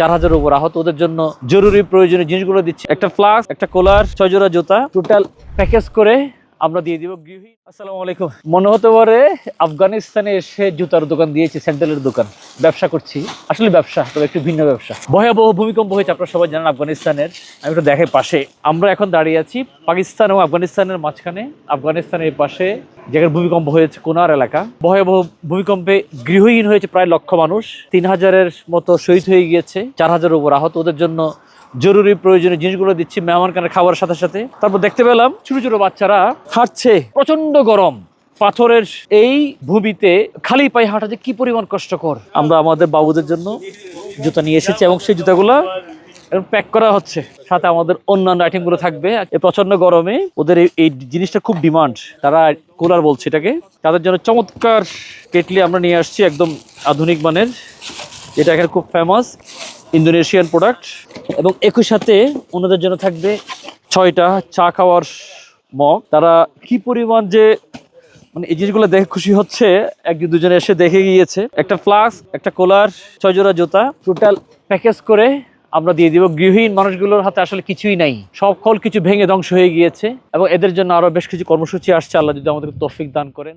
চার হাজার উপর। আহত ওদের জন্য জরুরি প্রয়োজনীয় জিনিসগুলো দিচ্ছি। একটা ফ্লাস্ক একটা কোলার ছয় জোড়া জুতা। টোটাল প্যাকেজ করে আমরা দিয়ে দিব গৃহী আসসালামু আলাইকুম। মনে হতে পারে আফগানিস্তানে এসে জুতার দোকান দিয়েছি, স্যান্ডেলের দোকান। ব্যবসা করছি। আসলে ব্যবসা, তবে একটু ভিন্ন ব্যবসা। ভয়াবহ ভূমিকম্প হয়েছে, আপনারা সবাই জানেন আফগানিস্তানের। আমি একটু দেখে পাশে। আমরা এখন দাঁড়িয়ে আছি পাকিস্তান এবং আফগানিস্তানের মাঝখানে। আফগানিস্তানের পাশে যেখানে ভূমিকম্প হয়েছে কোনার এলাকা। ভয়াবহ ভূমিকম্পে গৃহহীন হয়েছে প্রায় লক্ষ মানুষ। তিন হাজারের মতো শহীদ হয়ে গিয়েছে, চার হাজারের উপর আহত। ওদের জন্য জরুরি প্রয়োজনীয় জিনিসগুলো দিচ্ছি মেহমানখানের খাবারের সাথে সাথে। তারপর দেখতে পেলাম, ছোট ছোট বাচ্চারা হাঁটছে। প্রচণ্ড গরম। পাথরের এই ভূমিতে খালি পায়ে হাঁটা যে কি পরিমাণ কষ্টকর। আমরা আমাদের বাবুদের জন্য জুতা নিয়ে এসেছি এবং সেই জুতাগুলো প্যাক করা হচ্ছে। সাথে আমাদের অন্যান্য আইটেমগুলো থাকবে। এই প্রচণ্ড গরমে ওদের এই- এই জিনিসটা খুব ডিমান্ড তারা কুলার বলছে এটাকে। তাদের জন্য চমৎকার কেটলি আমরা নিয়ে আসছি একদম আধুনিক মানের। এটা এখানে খুব ফেমাস ইন্দোনেশিয়ান প্রোডাক্ট এবং একই সাথে ওনাদের জন্য থাকবে ছয়টা চা খাওয়ার মগ। তারা কি পরিমাণ যে মানে এই জিনিসগুলো দেখে খুশি হচ্ছে একজন দুজনে এসে দেখে গিয়েছে। একটা ফ্লাস্ক একটা কোলার ছয় জোড়া জুতা। টোটাল প্যাকেজ করে আমরা দিয়ে দিব। গৃহহীন মানুষগুলোর হাতে আসলে কিছুই নাই। সকল কিছু ভেঙে ধ্বংস হয়ে গিয়েছে এবং এদের জন্য আরও বেশ কিছু কর্মসূচি আসছে। আল্লাহ যদি আমাদের তৌফিক দান করেন।